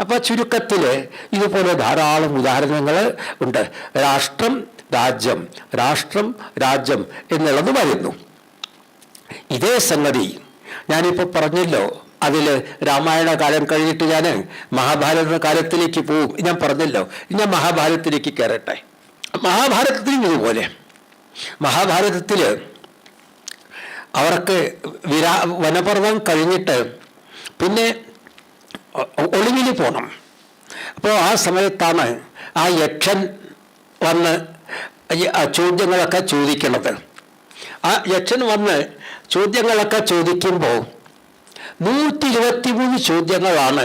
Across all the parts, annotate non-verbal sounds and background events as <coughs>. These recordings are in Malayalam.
അപ്പോൾ ചുരുക്കത്തിൽ ഇതുപോലെ ധാരാളം ഉദാഹരണങ്ങൾ ഉണ്ട്. രാഷ്ട്രം രാജ്യം രാഷ്ട്രം രാജ്യം എന്നുള്ളത് വരുന്നു. ഇതേ സംഗതി ഞാനിപ്പോൾ പറഞ്ഞല്ലോ. അതിൽ രാമായണ കാലം കഴിഞ്ഞിട്ട് ഞാൻ മഹാഭാരത കാലത്തിലേക്ക് പോവും. ഞാൻ പറഞ്ഞല്ലോ. ഞാൻ മഹാഭാരതത്തിലേക്ക് കയറട്ടെ മഹാഭാരതത്തിലും ഇതുപോലെ. മഹാഭാരതത്തിൽ അവർക്ക് വിരാ വനപർവം കഴിഞ്ഞിട്ട് പിന്നെ ഒളിവിൽ പോകണം അപ്പോൾ ആ സമയത്താണ് ആ യക്ഷൻ വന്ന് ചോദ്യങ്ങളൊക്കെ ചോദിക്കുന്നത് ആ യക്ഷൻ വന്ന് ചോദ്യങ്ങളൊക്കെ ചോദിക്കുമ്പോൾ നൂറ്റി ഇരുപത്തി മൂന്ന് ചോദ്യങ്ങളാണ്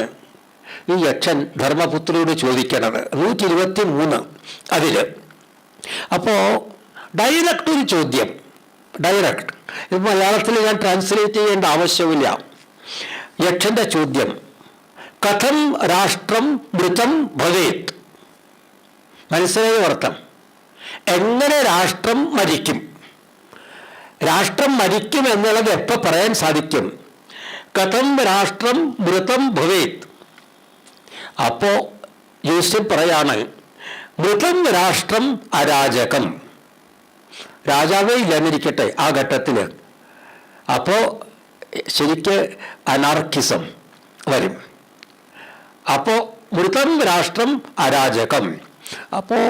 ഈ യക്ഷൻ ധർമ്മപുത്രിയോട് ചോദിക്കണത്. നൂറ്റി ഇരുപത്തി മൂന്ന് അതിൽ അപ്പോൾ ഡയറക്റ്റ് ഒരു ചോദ്യം. ഡയറക്റ്റ് ഇത് മലയാളത്തിൽ ഞാൻ ട്രാൻസ്ലേറ്റ് ചെയ്യേണ്ട ആവശ്യമില്ല. യക്ഷന്റെ ചോദ്യം. കഥം രാഷ്ട്രം മൃതം ഭവേത്. മനസ്സിലായ അർത്ഥം? എങ്ങനെ രാഷ്ട്രം മരിക്കും? രാഷ്ട്രം മരിക്കും എന്നുള്ളത് എപ്പോൾ പറയാൻ സാധിക്കും? കഥം രാഷ്ട്രം മൃതം ഭവേത്. അപ്പോൾ യൂസഫ് പറയാണ് മൃതം രാഷ്ട്രം അരാജകം. രാജാവേ ഇല്ലാതിരിക്കട്ടെ ആ ഘട്ടത്തിൽ അപ്പോൾ ശരിക്ക് അനാർക്കിസം വരും. അപ്പോൾ മൃതം രാഷ്ട്രം അരാജകം. അപ്പോൾ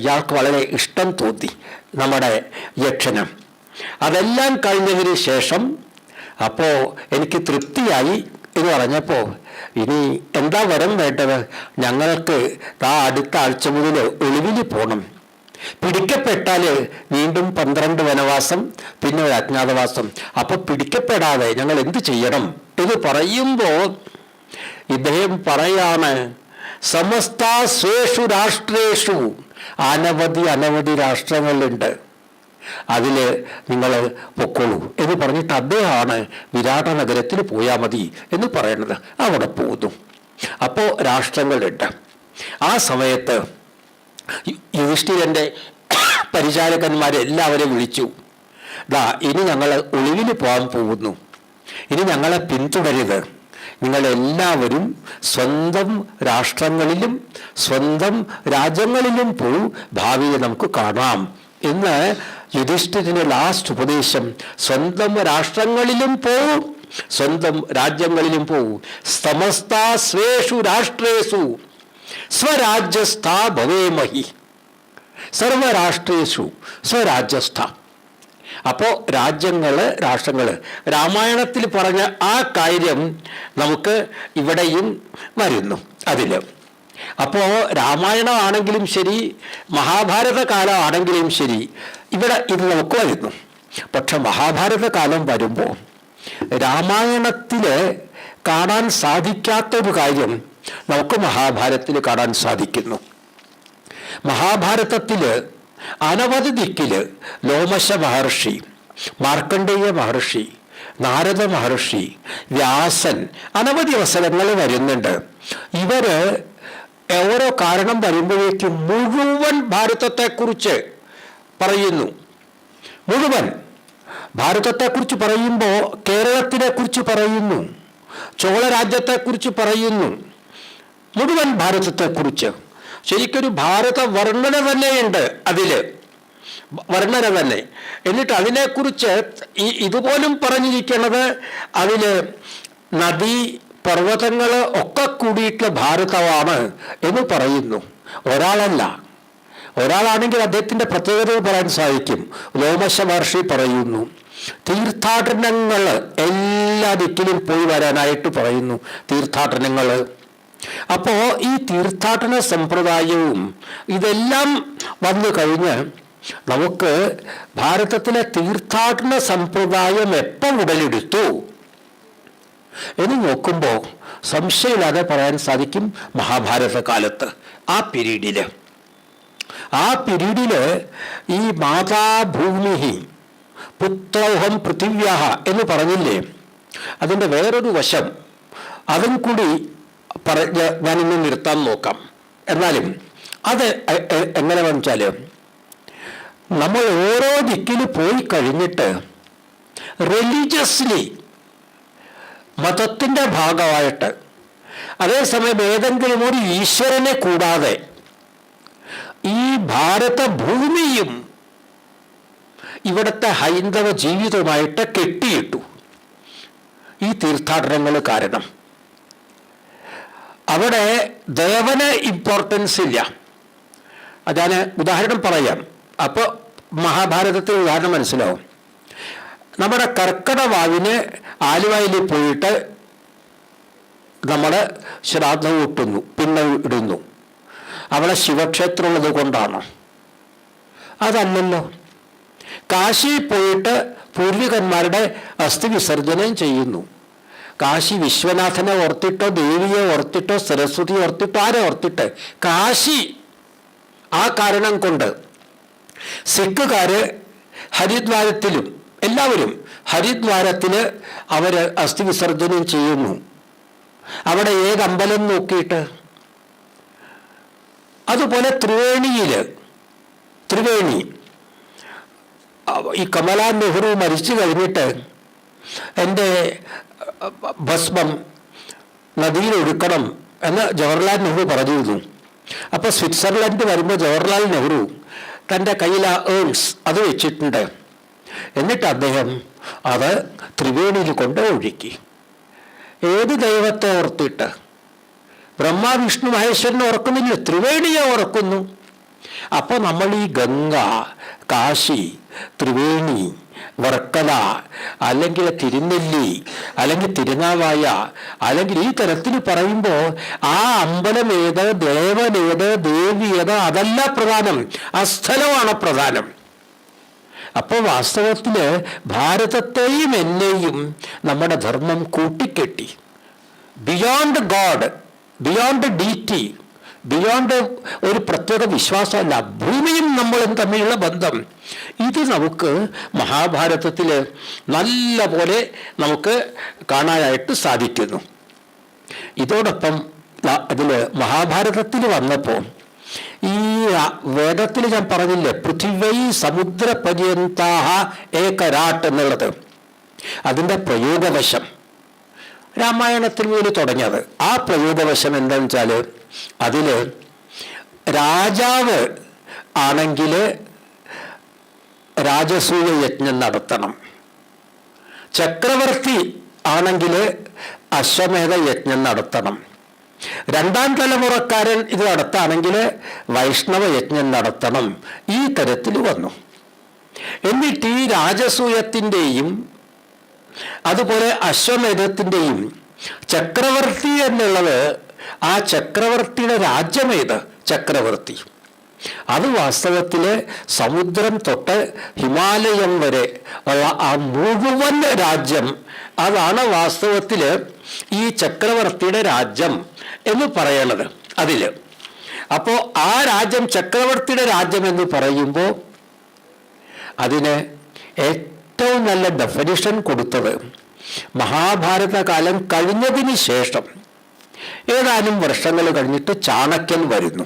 ഇയാൾക്ക് വളരെ ഇഷ്ടം തോന്നി നമ്മുടെ യക്ഷനം. അതെല്ലാം കഴിഞ്ഞതിന് ശേഷം അപ്പോൾ എനിക്ക് തൃപ്തിയായി എന്ന് പറഞ്ഞപ്പോൾ ഇനി എന്താ വരം വേണ്ടത്? ഞങ്ങൾക്ക് ആ അടുത്ത ആഴ്ച മുതൽ ഒളിവിൽ പോകണം പിടിക്കപ്പെട്ടാൽ വീണ്ടും പന്ത്രണ്ട് വനവാസം പിന്നെ ഒരു അജ്ഞാതവാസം. അപ്പൊ പിടിക്കപ്പെടാതെ ഞങ്ങൾ എന്ത് ചെയ്യണം എന്ന് പറയുമ്പോൾ ഇദ്ദേഹം പറയാണ് സമസ്ത സ്വേഷു രാഷ്ട്രേഷു. അനവധി അനവധി രാഷ്ട്രങ്ങളുണ്ട്. അതിൽ നിങ്ങൾ പൊക്കോളൂ എന്ന് പറഞ്ഞിട്ട് അദ്ദേഹമാണ് വിരാട നഗരത്തിൽ പോയാൽ മതി എന്ന് പറയുന്നത് അവിടെ പോകുന്നു. അപ്പോൾ രാഷ്ട്രങ്ങളുണ്ട്. ആ സമയത്ത് യുധിഷ്ഠിരന്റെ യുധിഷ്ഠിരന്റെ <coughs> പരിചാരകന്മാരെ എല്ലാവരെയും വിളിച്ചു. ദാ ഇനി ഞങ്ങൾ ഒളിവിന് പോകാൻ പോകുന്നു. ഇനി ഞങ്ങളെ പിന്തുടരുത്. നിങ്ങളെല്ലാവരും സ്വന്തം രാഷ്ട്രങ്ങളിലും സ്വന്തം രാജ്യങ്ങളിലും പോയി ഭാവിയെ നമുക്ക് കാണാം. എന്ന് യുധിഷ്ഠിരന്റെ ലാസ്റ്റ് ഉപദേശം സ്വന്തം രാഷ്ട്രങ്ങളിലും പോവും സ്വന്തം രാജ്യങ്ങളിലും പോവും സമസ്ത സ്വേഷു രാഷ്ട്രേഷു സ്വരാജ്യസ്ഥ ഭവേമഹി. സർവരാഷ്ട്രേഷു സ്വരാജ്യസ്ഥ. അപ്പോൾ രാജ്യങ്ങൾ രാഷ്ട്രങ്ങൾ രാമായണത്തിൽ പറഞ്ഞ ആ കാര്യം നമുക്ക് ഇവിടെയും വരുന്നു അതിൽ അപ്പോൾ രാമായണമാണെങ്കിലും ശരി മഹാഭാരത കാലമാണെങ്കിലും ശരി ഇവിടെ ഇത് നമുക്ക് വരുന്നു. പക്ഷെ മഹാഭാരത കാലം വരുമ്പോൾ രാമായണത്തിൽ കാണാൻ സാധിക്കാത്തൊരു കാര്യം നമുക്ക് മഹാഭാരതത്തിൽ കാണാൻ സാധിക്കുന്നു. മഹാഭാരതത്തിൽ അനവധി ദിക്കിൽ ലോമശ മഹർഷി മാർക്കണ്ഡേയ മഹർഷി നാരദ മഹർഷി വ്യാസൻ അനവധി അവസരങ്ങൾ വരുന്നുണ്ട്. ഇവർ ഓരോ കാരണം വരുമ്പോഴേക്കും മുഴുവൻ ഭാരതത്തെക്കുറിച്ച് പറയുന്നു. മുഴുവൻ. ഭാരതത്തെക്കുറിച്ച് പറയുമ്പോൾ കേരളത്തിനെ കുറിച്ച് പറയുന്നു. ചോളരാജ്യത്തെക്കുറിച്ച് പറയുന്നു. മുഴുവൻ ഭാരതത്തെക്കുറിച്ച്. ശരിക്കൊരു ഭാരത വർണന തന്നെയുണ്ട് അതിൽ. വർണന തന്നെ. എന്നിട്ട് അതിനെക്കുറിച്ച് ഈ ഇതുപോലും പറഞ്ഞിരിക്കുന്നത് അതിൽ നദി പർവതങ്ങൾ ഒക്കെ കൂടിയിട്ടുള്ള ഭാരതമാണ് എന്ന് പറയുന്നു. ഒരാളല്ല. ഒരാളാണെങ്കിൽ അദ്ദേഹത്തിന്റെ പ്രത്യേകത പറയാൻ സാധിക്കും. ലോമശ മഹർഷി പറയുന്നു. തീർത്ഥാടനങ്ങൾ എല്ലാ ദിക്കിലും പോയി വരാനായിട്ട് പറയുന്നു. തീർത്ഥാടനങ്ങൾ അപ്പോ ഈ തീർത്ഥാടന സമ്പ്രദായവും ഇതെല്ലാം വന്നു കഴിഞ്ഞ് നമുക്ക് ഭാരതത്തിലെ തീർത്ഥാടന സമ്പ്രദായം എപ്പം ഉടലെടുത്തു? എന്ന് നോക്കുമ്പോൾ സംശയമില്ലാതെ പറയാൻ സാധിക്കും മഹാഭാരത കാലത്ത് ആ പിരീഡിൽ. ആ പിരീഡിൽ ഈ മാതാഭൂമി പുത്രൗഹം പൃഥിവ്യാഹ എന്ന് പറഞ്ഞില്ലേ? അതിന്റെ വേറൊരു വശം അതും കൂടി പറഞ്ഞ് ഞാനിന്ന് നിർത്താൻ നോക്കാം. എന്നാലും അത് എങ്ങനെ വെച്ചാൽ നമ്മൾ ഓരോ ദിക്കിൽ പോയി കഴിഞ്ഞിട്ട് റിലീജിയസ്ലി മതത്തിന്റെ ഭാഗമായിട്ട് അതേസമയം ഏതെങ്കിലും ഒരു ഈശ്വരനെ കൂടാതെ ഈ ഭാരത ഭൂമിയും ഇവിടുത്തെ ഹൈന്ദവ ജീവിതവുമായിട്ട് കെട്ടിയിട്ടു. ഈ തീർത്ഥാടനങ്ങൾ കാരണം. അവിടെ ദേവന് ഇമ്പോർട്ടൻസ് ഇല്ല. ഞാൻ ഉദാഹരണം പറയാം. അപ്പോൾ മഹാഭാരതത്തിൽ ഉദാഹരണം മനസ്സിലാവും. നമ്മുടെ കർക്കടവാവിന് ആലുവയിൽ പോയിട്ട് നമ്മൾ ശ്രാദ്ധം ഊട്ടുന്നു പിന്നെ ഇടുന്നു. അവിടെ ശിവക്ഷേത്രം ഉള്ളത് കൊണ്ടാണ്. അതല്ലല്ലോ. കാശി പോയിട്ട് പൂർവികന്മാരുടെ അസ്ഥി വിസർജനം ചെയ്യുന്നു. കാശി വിശ്വനാഥനെ ഓർത്തിട്ടോ ദേവിയെ ഓർത്തിട്ടോ സരസ്വതി ഓർത്തിട്ടോ ആരെ ഓർത്തിട്ട്? കാശി. ആ കാരണം കൊണ്ട് സിഖുകാര് ഹരിദ്വാരത്തിലും എല്ലാവരും ഹരിദ്വാരത്തിന് അവർ അസ്ഥി വിസർജനം ചെയ്യുന്നു. അവിടെ ഏത് അമ്പലം നോക്കിയിട്ട്? അതുപോലെ ത്രിവേണിയിൽ ത്രിവേണി. ഈ കമലാ നെഹ്റു മരിച്ചു കഴിഞ്ഞിട്ട് എന്റെ ഭസ്മം നദിയിൽ ഒഴുക്കണം എന്ന് ജവഹർലാൽ നെഹ്റു പറഞ്ഞിരുന്നു. അപ്പോൾ സ്വിറ്റ്സർലൻഡ് വരുമ്പോൾ ജവഹർലാൽ നെഹ്റു തന്റെ കയ്യിൽ ആ ഏൺസ് അത് വെച്ചിട്ടുണ്ട്. എന്നിട്ട് അദ്ദേഹം അത് ത്രിവേണിയിൽ കൊണ്ട് ഒഴുക്കി. ഏത് ദൈവത്തെ ഓർത്തിട്ട്? ബ്രഹ്മ വിഷ്ണു മഹേശ്വരനെ ഓർക്കുന്നില്ല? ത്രിവേണിയെ ഓർക്കുന്നു. അപ്പോൾ നമ്മൾ ഈ ഗംഗ കാശി ത്രിവേണി വർക്കല അല്ലെങ്കിൽ തിരുനെല്ലി അല്ലെങ്കിൽ തിരുനാവായ അല്ലെങ്കിൽ ഈ തരത്തിൽ പറയുമ്പോൾ ആ അമ്പലം ഏത് ദേവൻ ഏത് അതല്ല പ്രധാനം. ആ സ്ഥലമാണ് പ്രധാനം. അപ്പോൾ വാസ്തവത്തിൽ ഭാരതത്തെയും എന്നെയും നമ്മുടെ ധർമ്മം കൂട്ടിക്കെട്ടി. Beyond god beyond deity beyond ഒരു പ്രത്യേക വിശ്വാസമല്ല ഭൂമിയും നമ്മളും തമ്മിലുള്ള ബന്ധം. ഇത് നമുക്ക് മഹാഭാരതത്തിൽ നല്ല പോലെ നമുക്ക് കാണാനായിട്ട് സാധിക്കുന്നു. ഇതോടൊപ്പം അതിൽ മഹാഭാരതത്തിൽ വന്നപ്പോൾ ഈ വേദത്തിൽ ഞാൻ പറഞ്ഞില്ലേ പൃഥിവൈ സമുദ്ര പര്യന്താഹ ഏകരാട്ട് എന്നുള്ളത്. അതിന്റെ പ്രയോഗവശം. രാമായണത്തിൽ മുതൽ തുടങ്ങിയത്. ആ പ്രയോഗവശം എന്താണെന്ന് വെച്ചാൽ അതിൽ രാജാവ് ആണെങ്കിൽ രാജസൂയ യജ്ഞം നടത്തണം. ചക്രവർത്തി ആണെങ്കിൽ അശ്വമേധ യജ്ഞം നടത്തണം. രണ്ടാം തലമുറക്കാരൻ ഇത് നടത്താണെങ്കിൽ വൈഷ്ണവ യജ്ഞം നടത്തണം. ഈ തരത്തിൽ വന്നു. എന്നിട്ട് ഈ രാജസൂയത്തിന്റെയും അതുപോലെ അശ്വമേധത്തിന്റെയും ചക്രവർത്തി എന്നുള്ളത് ആ ചക്രവർത്തിയുടെ രാജ്യമേത്? ചക്രവർത്തി. അത് വാസ്തവത്തിൽ സമുദ്രം തൊട്ട് ഹിമാലയം വരെ ഉള്ള ആ മുഴുവൻ രാജ്യം അതാണ് വാസ്തവത്തിൽ ഈ ചക്രവർത്തിയുടെ രാജ്യം എന്ന് പറയണത് അതിൽ അപ്പോൾ ആ രാജ്യം ചക്രവർത്തിയുടെ രാജ്യം എന്ന് പറയുമ്പോൾ അതിന് ഏറ്റവും നല്ല ഡെഫിനിഷൻ കൊടുത്തത് മഹാഭാരത കാലം കഴിഞ്ഞതിന് ശേഷം. ഏതാനും വർഷങ്ങൾ കഴിഞ്ഞിട്ട് ചാണക്യൻ വരുന്നു.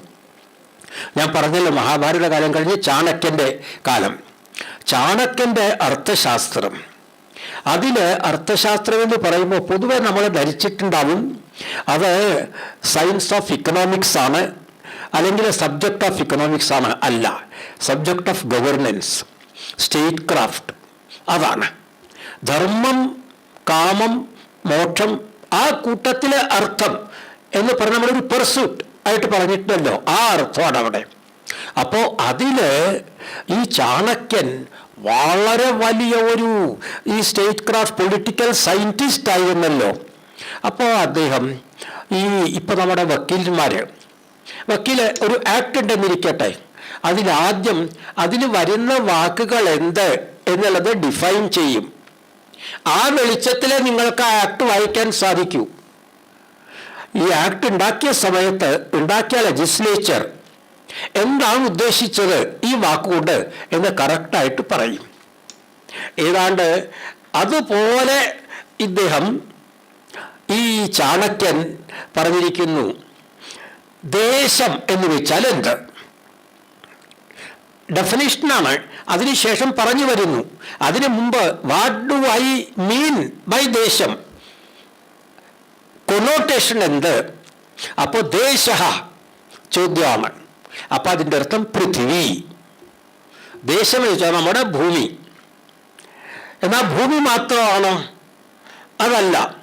ഞാൻ പറഞ്ഞല്ലോ മഹാഭാരത കാലം കഴിഞ്ഞ് ചാണക്യന്റെ കാലം. ചാണക്യന്റെ അർത്ഥശാസ്ത്രം. അതിൽ അർത്ഥശാസ്ത്രം എന്ന് പറയുമ്പോൾ പൊതുവെ നമ്മൾ ധരിച്ചിട്ടുണ്ടാവും അത് സയൻസ് ഓഫ് ഇക്കണോമിക്സ് ആണ് അല്ലെങ്കിൽ സബ്ജക്റ്റ് ഓഫ് ഇക്കണോമിക്സ് ആണ് അല്ല. Subject of governance statecraft അതാണ്. ധർമ്മം കാമം മോക്ഷം ആ കൂട്ടത്തിലെ അർത്ഥം എന്ന് പറഞ്ഞ നമ്മളൊരു പെർസൂട്ട് ആയിട്ട് പറഞ്ഞിട്ടുണ്ടല്ലോ. ആ അർത്ഥമാണ് അവിടെ. അപ്പോൾ അതിൽ ഈ ചാണക്യൻ വളരെ വലിയ ഒരു ഈ സ്റ്റേറ്റ് ക്രാഫ്റ്റ് പൊളിറ്റിക്കൽ സയന്റിസ്റ്റ് ആയിരുന്നല്ലോ. അപ്പോൾ അദ്ദേഹം ഈ ഇപ്പം നമ്മുടെ വക്കീലന്മാർ വക്കീൽ ഒരു ആക്ട് ഉണ്ടെന്നിരിക്കട്ടെ അതിലാദ്യം അതിന് വരുന്ന വാക്കുകൾ എന്ത് എന്നുള്ളത് ഡിഫൈൻ ചെയ്യും. ആ വെളിച്ചത്തിലെ നിങ്ങൾക്ക് ആ ആക്ട് വായിക്കാൻ സാധിക്കൂ. ഈ ആക്ട് ഉണ്ടാക്കിയ സമയത്ത് ഉണ്ടാക്കിയ ലെജിസ്ലേച്ചർ എന്താണ് ഉദ്ദേശിച്ചത്? ഈ വാക്കുകൊണ്ട് എന്ന് കറക്റ്റായിട്ട് പറയും. ഏതാണ്ട് അതുപോലെ ഇദ്ദേഹം ഈ ചാണക്യൻ പറഞ്ഞിരിക്കുന്നു. ദേശം എന്ന് വെച്ചാൽ എന്ത്? ഡെഫിനേഷനാണ് അതിനുശേഷം പറഞ്ഞു വരുന്നു. അതിനു മുമ്പ് what do I mean by ദേശം? കൊണോട്ടേഷൻ എന്ത്? അപ്പോൾ ദേശ ചോദ്യമാണ് അപ്പം അതിന്റെ അർത്ഥം പൃഥ്വി. ദേശം എന്ന് വെച്ചാൽ നമ്മുടെ ഭൂമി. എന്നാൽ ഭൂമി മാത്രമാണോ? അതല്ല.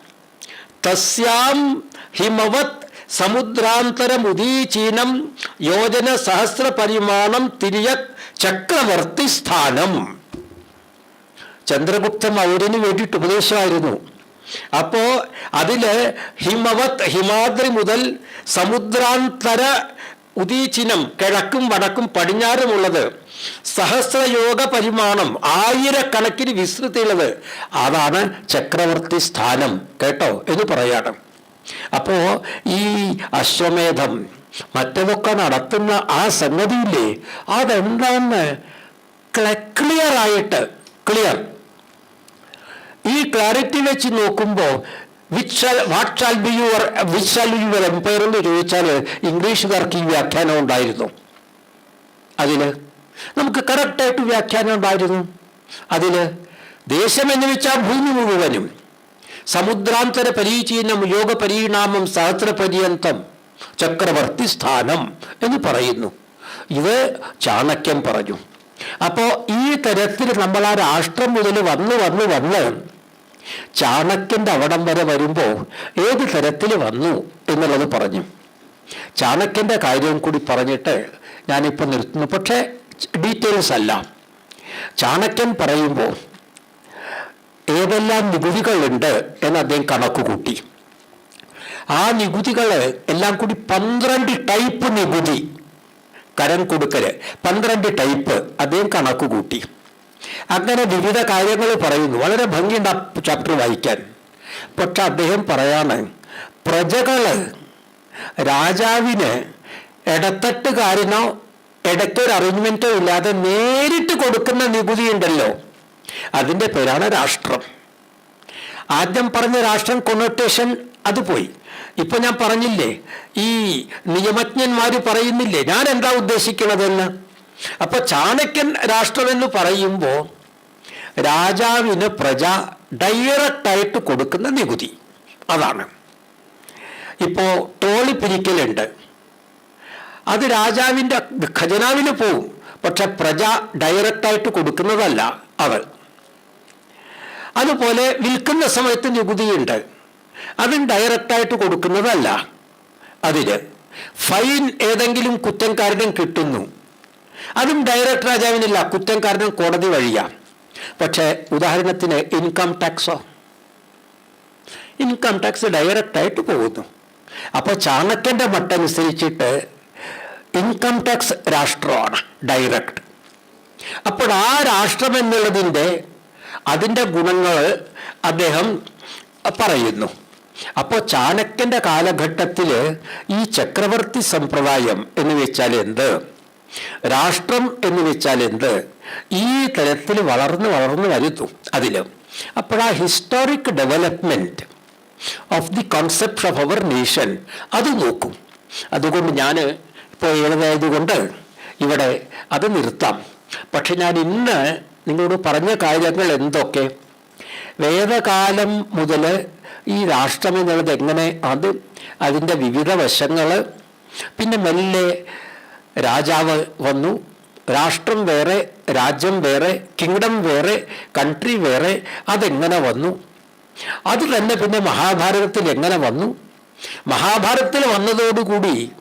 തസ്യാം ഹിമവത് സമുദ്രാന്തരമുദീചീനം യോജന സഹസ്ര പരിമാണം തിരിയ ചക്രവർത്തി സ്ഥാനം. ചന്ദ്രഗുപ്ത മൗര്യന് വേണ്ടിയിട്ട് ഉപദേശമായിരുന്നു. അപ്പോ അതിൽ ഹിമവത് ഹിമാദ്രി മുതൽ സമുദ്രാന്തര ഉദീചിനം കിഴക്കും വടക്കും പടിഞ്ഞാറുമുള്ളത് സഹസ്രയോഗ പരിമാണം ആയിരക്കണക്കിന് വിസ്തൃതിയുള്ളത്. അതാണ് ചക്രവർത്തി സ്ഥാനം കേട്ടോ? എന്ന് പറയാണ്. അപ്പോ ഈ അശ്വമേധം മറ്റതൊക്കെ നടത്തുന്ന ആ സംഗതിയില്ലേ? അതെന്താന്ന് ക്ലിയർ ആയിട്ട് ക്ലിയർ ഈ ക്ലാരിറ്റി വെച്ച് നോക്കുമ്പോൾ വാട്ട് എംപയർ എന്ന് ചോദിച്ചാൽ ഇംഗ്ലീഷുകാർക്ക് ഈ വ്യാഖ്യാനം ഉണ്ടായിരുന്നു. അതിന് നമുക്ക് കറക്റ്റായിട്ട് വ്യാഖ്യാനം ഉണ്ടായിരുന്നു. അതിന് ദേശം എന്ന് വെച്ചാൽ ഭൂമി മുഴുവനും സമുദ്രാന്തര പരീചീനം യോഗ പരിണാമം സഹസ്രപര്യന്തം ചക്രവർത്തി സ്ഥാനം എന്ന് പറയുന്നു. ഇത് ചാണക്യം പറഞ്ഞു. അപ്പോ ഈ തരത്തിൽ നമ്മൾ ആ രാഷ്ട്രം മുതൽ വന്ന് വന്ന് വന്ന്. ചാണക്യന്റെ അവിടം വരെ വരുമ്പോൾ ഏത് തരത്തിൽ വന്നു എന്നുള്ളത് പറഞ്ഞു. ചാണക്യന്റെ കാര്യം കൂടി പറഞ്ഞിട്ട് ഞാനിപ്പോൾ നിർത്തുന്നു. പക്ഷേ ഡീറ്റെയിൽസ് അല്ല. ചാണക്യൻ പറയുമ്പോൾ ഏതെല്ലാം നികുതികളുണ്ട് എന്ന് അദ്ദേഹം കണക്ക് കൂട്ടി. ആ നികുതികൾ എല്ലാം കൂടി പന്ത്രണ്ട് ടൈപ്പ് നികുതി കരം കൊടുക്കൽ. പന്ത്രണ്ട് ടൈപ്പ് അദ്ദേഹം കണക്ക് കൂട്ടി. അങ്ങനെ വിവിധ കാര്യങ്ങൾ പറയുന്നു. വളരെ ഭംഗിയുണ്ട് ആ ചാപ്റ്റർ വായിക്കാൻ. പക്ഷെ അദ്ദേഹം പറയാണ് പ്രജകൾ രാജാവിന് ഇടത്തട്ടുകാരനോ ഇടയ്ക്കൊരു അറേഞ്ച്മെന്റോ ഇല്ലാതെ നേരിട്ട് കൊടുക്കുന്ന നികുതി ഉണ്ടല്ലോ. അതിന്റെ പേരാണ് രാഷ്ട്രം. ആദ്യം പറഞ്ഞ രാഷ്ട്രം കൊണോട്ടേഷൻ അത് പോയി. ഇപ്പൊ ഞാൻ പറഞ്ഞില്ലേ ഈ നിയമജ്ഞന്മാര് പറയുന്നില്ലേ ഞാൻ എന്താ ഉദ്ദേശിക്കണതെന്ന്? അപ്പൊ ചാണക്യൻ രാഷ്ട്രമെന്ന് പറയുമ്പോൾ രാജാവിന് പ്രജ ഡയറക്റ്റായിട്ട് കൊടുക്കുന്ന നികുതി. അതാണ്. ഇപ്പോ ടോളി പിരിക്കലുണ്ട്. അത് രാജാവിന്റെ ഖജനാവിന് പോവും. പക്ഷെ പ്രജ ഡയറക്റ്റായിട്ട് കൊടുക്കുന്നതല്ല അവൾ. അതുപോലെ വിൽക്കുന്ന സമയത്ത് നികുതിയുണ്ട്. അതും ഡയറക്റ്റായിട്ട് കൊടുക്കുന്നതല്ല. അതിന് ഫൈൻ ഏതെങ്കിലും കുറ്റംകാരനും കിട്ടുന്നു. അതും ഡയറക്റ്റ് രാജാവിനില്ല കുറ്റംകാരനും കോടതി വഴിയാ. പക്ഷേ ഉദാഹരണത്തിന് ഇൻകം ടാക്സോ ഇൻകം ടാക്സ് ഡയറക്റ്റായിട്ട് പോകുന്നു. അപ്പോൾ ചാണക്യന്റെ മട്ടനുസരിച്ചിട്ട് ഇൻകം ടാക്സ് രാഷ്ട്രമാണ് ഡയറക്റ്റ് അപ്പോൾ ആ രാഷ്ട്രം എന്നുള്ളതിന്റെ അതിന്റെ ഗുണങ്ങൾ അദ്ദേഹം പറയുന്നു. അപ്പോൾ ചാണക്യന്റെ കാലഘട്ടത്തിൽ ഈ ചക്രവർത്തി സമ്പ്രദായം എന്ന് വെച്ചാൽ എന്ത്? രാഷ്ട്രം എന്ന് വെച്ചാൽ എന്ത്? ഈ തരത്തിൽ വളർന്ന് വളർന്ന് വരുന്നു അതിൽ അപ്പോൾ ആ historic development of the concept of our nation അത് നോക്കും. അതുകൊണ്ട് ഞാൻ ഇപ്പോൾ കൊണ്ട് ഇവിടെ അത് നിർത്താം. പക്ഷെ ഞാൻ ഇന്ന് നിങ്ങളോട് പറഞ്ഞ കാര്യങ്ങൾ എന്തൊക്കെ? വേദകാലം മുതൽ ഈ രാഷ്ട്രം എന്നുള്ളത് എങ്ങനെ അത് അതിന്റെ വിവിധ വശങ്ങൾ പിന്നെ മെല്ലെ രാജാവ് വന്നു. രാഷ്ട്രം വേറെ രാജ്യം വേറെ കിങ്ഡം വേറെ കൺട്രി വേറെ അതെങ്ങനെ വന്നു? അത് തന്നെ പിന്നെ മഹാഭാരതത്തിൽ എങ്ങനെ വന്നു? മഹാഭാരതത്തിൽ വന്നതോടുകൂടി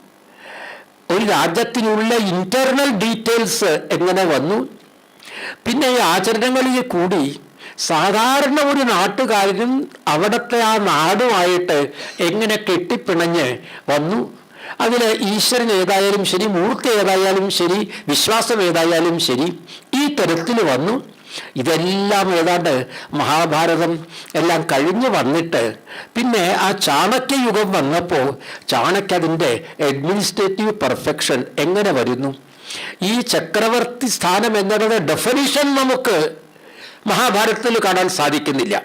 ഒരു രാജ്യത്തിനുള്ള ഇന്റർണൽ ഡീറ്റെയിൽസ് എങ്ങനെ വന്നു? പിന്നെ ഈ ആചരണങ്ങളിൽ കൂടി സാധാരണ ഒരു നാട്ടുകാരനും അവിടുത്തെ ആ നാടുമായിട്ട് എങ്ങനെ കെട്ടിപ്പിണഞ്ഞ് വന്നു? അതിൽ ഈശ്വരൻ ഏതായാലും ശരി മൂർത്തി ഏതായാലും ശരി വിശ്വാസം ഏതായാലും ശരി ഈ തരത്തിൽ വന്നു. ഇതെല്ലാം ഏതാണ്ട് മഹാഭാരതം എല്ലാം കഴിഞ്ഞു വന്നിട്ട് പിന്നെ ആ ചാണക്യ യുഗം വന്നപ്പോൾ ചാണക്യ അതിന്റെ അഡ്മിനിസ്ട്രേറ്റീവ് പെർഫെക്ഷൻ എങ്ങനെ വരുന്നു? ഈ ചക്രവർത്തി സ്ഥാനം എന്നതിന്റെ ഡെഫിനിഷൻ നമുക്ക് മഹാഭാരതത്തിൽ കാണാൻ സാധിക്കുന്നില്ല.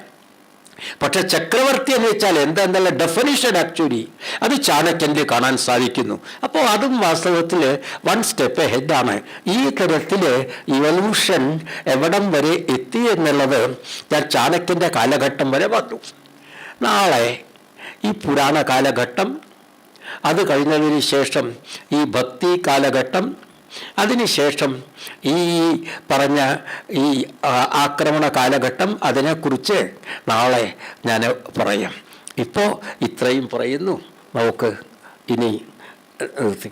പക്ഷെ ചക്രവർത്തി എന്ന് വെച്ചാൽ എന്താന്നുള്ള ഡെഫിനിഷൻ ആക്ച്വലി അത് ചാണക്യനിൽ കാണാൻ സാധിക്കുന്നു. അപ്പോൾ അതും വാസ്തവത്തിൽ വൺ സ്റ്റെപ്പ് ഹെഡാണ് ഈ തരത്തിൽ ഇവല്യൂഷൻ എവിടം വരെ എത്തി എന്നുള്ളത് ഞാൻ ചാണക്യന്റെ കാലഘട്ടം വരെ വന്നു നാളെ ഈ പുരാണ കാലഘട്ടം അത് കഴിഞ്ഞതിന് ശേഷം ഈ ഭക്തി കാലഘട്ടം അതിനുശേഷം ഈ പറഞ്ഞ ഈ ആക്രമണ കാലഘട്ടം അതിനെക്കുറിച്ച് നാളെ ഞാൻ പറയാം. ഇപ്പോൾ ഇത്രയും പറയുന്നു. നമുക്ക് ഇനി നിർത്തി